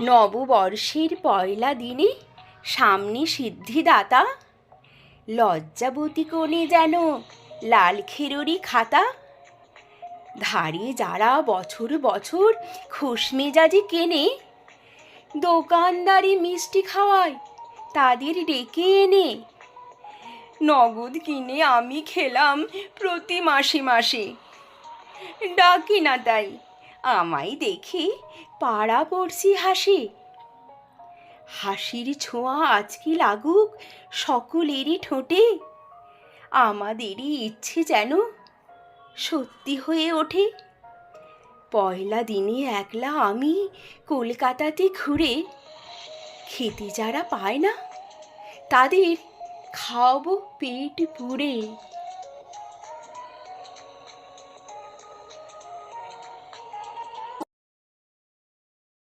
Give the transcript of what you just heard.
নববর্ষের পয়লা দিনে সামনে সিদ্ধিদাতা। লজ্জাবতী কোণে যেন লাল খেরুরি খাতা। ধারে যারা বছর বছর খুশমেজাজি কেনে, দোকানদারি মিষ্টি খাওয়ায়, তাদের ডেকে এনে, নগদ কিনে আমি খেলাম প্রতি মাসে মাসে। ডাকি না তাই। আমায় দেখে পাড়া পড়ছি হাসে। হাসির ছোঁয়া আজকে লাগুক সকলেরই ঠোঁটে? আমাদেরই ইচ্ছে যেন সত্যি হয়ে ওঠে। পয়লা দিনে একলা আমি কলকাতাতে ঘুরে খেতে যারা পায় না, তাদের খাওয়াবো পেট পুড়ে।